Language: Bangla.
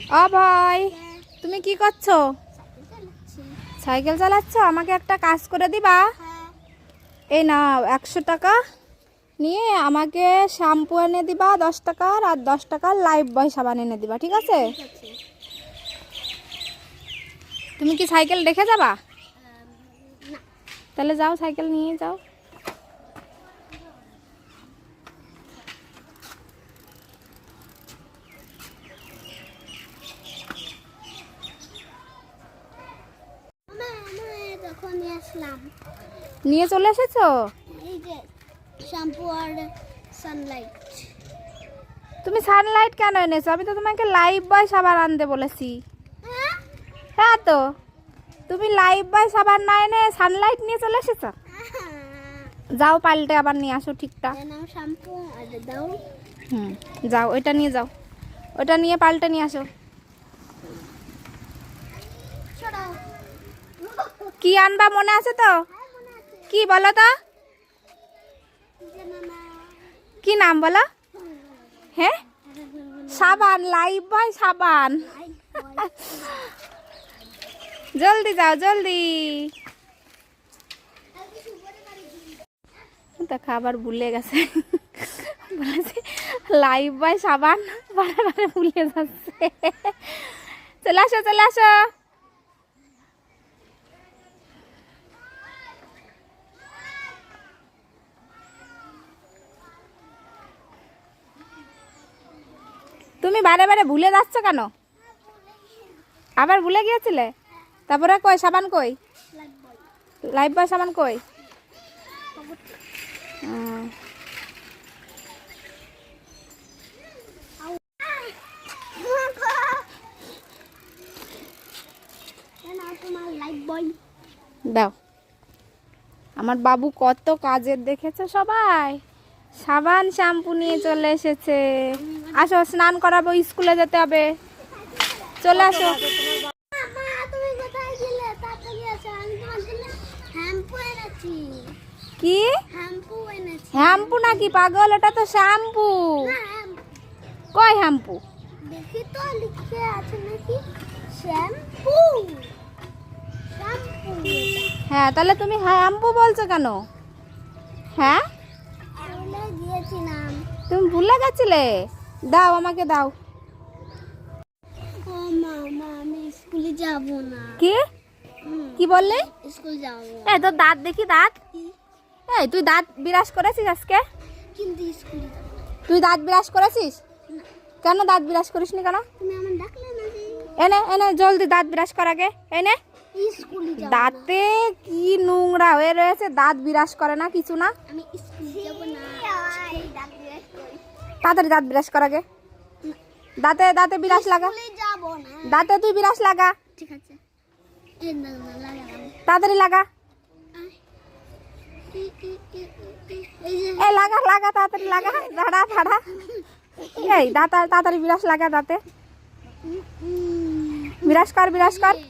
ভাই তুমি কি করছ? সাইকেল চালাচ্ছ? আমাকে একটা কাজ করে দিবা? এই না একশো টাকা। নিয়ে আমাকে শ্যাম্পু এনে দিবা দশ টাকার আর দশ টাকার লাইফ বয় সাবান এনে দিবা ঠিক আছে? তুমি কি সাইকেল রেখে যাবা? তাহলে যাও সাইকেল নিয়ে যাও। নিয়ে আসলাম। নিয়ে চলে এসেছ? এই যে শ্যাম্পু আর সানলাইট তুমি সানলাইট কেন এনেছো? আমি তো তোমাকে লাইফ বয় সাবান আনতে বলেছি। হ্যাঁ? তো তুমি লাইফ বয় সাবান না এনে সানলাইট নিয়ে চলে এসেছ? যাও পাল্টে আবার নিয়ে আসো ঠিকটা শ্যাম্পু আর দাও। হুম যাও ওইটা নিয়ে যাও। ওইটা নিয়ে পাল্টে নিয়ে আসো। কি আনবা মনে আছে তো? কি বলো তো? কি নাম বলো? হ্যাঁ সাবান লাইফ বয় সাবান। জলদি যাও, জলদি। তো খাবার ভুলে গেছে। বলেছে লাইফ বয় সাবান, বারে বারে ভুলে যাচ্ছে। চলে আসো চলে আসো। তুমি বারে বারে ভুলে যাচ্ছ কেন? আবার ভুলে গিয়েছিলে? তারপরে কই, সাবান কই? লাইফ বয় সাবান কই? দাও। আমার বাবু কত কাজের দেখেছে সবাই। সাবান শ্যাম্পু নিয়ে চলে এসেছে। আসো স্নান করাবো স্কুলে যেতে হবে। চলে আসো। কি? শ্যাম্পু নাকি? পাগল ওটা তো শ্যাম্পু। না কই শ্যাম্পু? দেখি তো লিখে আছে নাকি? শ্যাম্পু। শ্যাম্পু। হ্যাঁ তাহলে তুমি শ্যাম্পু বলছো কেন? হ্যাঁ? তুমি ভুলে গেছিলে? দাও আমাকে দাও। ও মা মা আমি স্কুলে যাব না। কি? কি বললে? স্কুল যাব এই তোর দাঁত দেখি দাঁত। এই তুই দাঁত বিরাজ করেছিস আজকে? কিন্তু স্কুলে তুই দাঁত বিরাজ করেছিস? কেন দাঁত বিরাজ করিসনি কেন? তুমি আমার ডাকলে না এনে এনে জলদি দাঁত বিরাজ কর আগে। এনে। দাঁতে কি নোংরা হয়ে রয়েছে দাঁত বিরাজ করে না কিছু না। আমি স্কুলে যাব না। তাড়াতাড়ি দাঁত বিরাজ কর আগে। দাঁতে দাঁতে বিরাজ লাগা। স্কুলে যাব না। দাঁতে তুই বিরাজ লাগা। ঠিক আছে। এই না না লাগালাম তাড়াতাড়ি লাগা। আয়। ই- ই- ই- ই- এই যে এই লাগা লাগা তাড়াতাড়ি লাগা। দাঁড়া দাঁড়া। এই দাঁত তাড়াতাড়ি বিরাজ লাগা দাঁতে। উম, বিরাজ কর বিরাজ কর। এই